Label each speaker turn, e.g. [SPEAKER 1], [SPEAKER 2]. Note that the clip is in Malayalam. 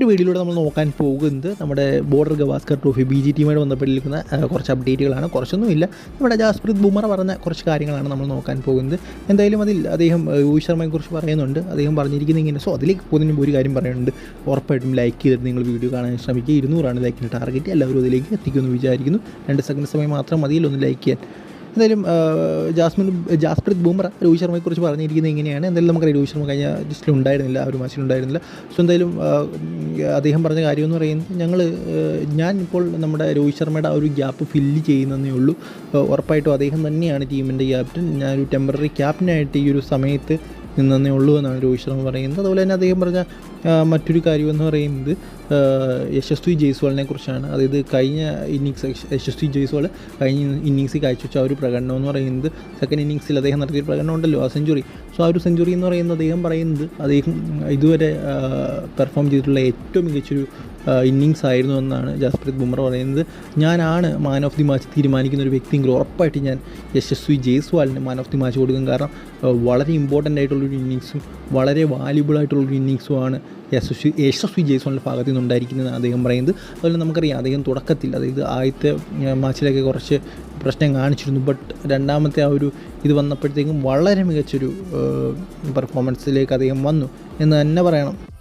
[SPEAKER 1] ഒരു വീഡിയോയിലൂടെ നമ്മൾ നോക്കാൻ പോകുന്നത് നമ്മുടെ border Gavaskar trophy B G ടീമായിട്ട് ബന്ധപ്പെട്ടിരിക്കുന്ന കുറച്ച് അപ്ഡേറ്റുകളാണ്. കുറച്ചൊന്നുമില്ല നമ്മുടെ ജാസ്പ്രീത് ബുമറ പറഞ്ഞ കുറച്ച് കാര്യങ്ങളാണ് നമ്മൾ നോക്കാൻ പോകുന്നത്. എന്തായാലും അതിൽ അദ്ദേഹം രോഹിത് ശർമ്മയെക്കുറിച്ച് പറയുന്നുണ്ട്. അദ്ദേഹം പറഞ്ഞിരിക്കുന്നത് ഇങ്ങനെ. സോ അതിലേക്ക് പോകുന്നതിന് ഒരു കാര്യം പറയുന്നുണ്ട്. ഉറപ്പായിട്ടും ലൈക്ക് ചെയ്തിട്ട് നിങ്ങൾ വീഡിയോ കാണാൻ ശ്രമിക്കുക. ഇരുന്നൂറാണ് ലൈക്കിന്റെ ടാർഗറ്റ് എല്ലാവരും അതിലേക്ക് എത്തിക്കുമെന്ന് വിചാരിക്കുന്നു. രണ്ട് സെക്കൻഡ് സമയം മാത്രം മതിയല്ലോ ഒന്ന് ലൈക്ക് ചെയ്യാൻ. എന്തായാലും ജാസ്മിൻ ജാസ്പ്രീത് ബുംറ രോഹിത് ശർമ്മയെക്കുറിച്ച് പറഞ്ഞിരിക്കുന്നത് ഇങ്ങനെയാണ്. എന്തായാലും നമുക്ക് രോഹിത് ശർമ്മ കഴിഞ്ഞ ലിസ്റ്റിൽ ഉണ്ടായിരുന്നില്ല ആ ഒരു മാച്ചിൽ ഉണ്ടായിരുന്നില്ല. സോ എന്തായാലും അദ്ദേഹം പറഞ്ഞ കാര്യം എന്ന് പറയുന്നത് ഞങ്ങൾ ഞാൻ ഇപ്പോൾ നമ്മുടെ രോഹിത് ശർമ്മയുടെ ആ ഒരു ഗ്യാപ്പ് ഫില്ല് ചെയ്യുന്നതേ ഉള്ളൂ. ഉറപ്പായിട്ടും അദ്ദേഹം തന്നെയാണ് ടീമിന്റെ ക്യാപ്റ്റൻ. ഞാനൊരു ടെമ്പററി ക്യാപ്റ്റനായിട്ട് ഈ ഒരു സമയത്ത് നിന്നേ ഉള്ളൂ എന്നാണ് രോഹിത് ശർമ്മ പറയുന്നത്. അതുപോലെ തന്നെ അദ്ദേഹം പറഞ്ഞ മറ്റൊരു കാര്യമെന്ന് പറയുന്നത് യശസ്വി ജയ്സ്വാളിനെ കുറിച്ചാണ്. അതായത് കഴിഞ്ഞ ഇന്നിങ്സ് യശസ്വി ജയ്സ്വാൾ കഴിഞ്ഞ ഇന്നിങ്സിൽ കാഴ്ചവെച്ച ആ ഒരു പ്രകടനം എന്ന് പറയുന്നത് സെക്കൻഡ് ഇന്നിങ്സിൽ അദ്ദേഹം നടത്തിയ പ്രകടനം ഉണ്ടല്ലോ ആ സെഞ്ചുറി. സോ ആ ഒരു സെഞ്ചുറി എന്ന് പറയുന്നത് അദ്ദേഹം പറയുന്നത് അദ്ദേഹം ഇതുവരെ പെർഫോം ചെയ്തിട്ടുള്ള ഏറ്റവും മികച്ചൊരു ഇന്നിങ്സ് ആയിരുന്നു എന്നാണ് ജസ്പ്രീത് ബുംറ പറയുന്നത്. ഞാനാണ് മാൻ ഓഫ് ദി മാച്ച് തീരുമാനിക്കുന്ന ഒരു വ്യക്തിയെങ്കിലും ഉറപ്പായിട്ട് ഞാൻ യശസ്വി ജയ്സ്വാളിന് മാൻ ഓഫ് ദി മാച്ച് കൊടുക്കും. കാരണം വളരെ ഇമ്പോർട്ടന്റ് ആയിട്ടുള്ളൊരു ഇന്നിങ്സും വളരെ വാല്യുബിൾ ആയിട്ടുള്ളൊരു ഇന്നിങ്സുമാണ് യശസ്വി യശസ്വി ജയ്സോണിന്റെ ഭാഗത്ത് നിന്നുണ്ടായിരിക്കുന്നതെന്ന് അദ്ദേഹം പറയുന്നത്. അതുപോലെ നമുക്കറിയാം അദ്ദേഹം തുടക്കത്തിൽ അതായത് ആദ്യത്തെ മാച്ചിലൊക്കെ കുറച്ച് പ്രശ്നം കാണിച്ചിരുന്നു. ബട്ട് രണ്ടാമത്തെ ആ ഒരു ഇത് വന്നപ്പോഴത്തേക്കും വളരെ മികച്ചൊരു പെർഫോമൻസിലേക്ക് അദ്ദേഹം വന്നു. എന്ന് തന്നെ പറയണം.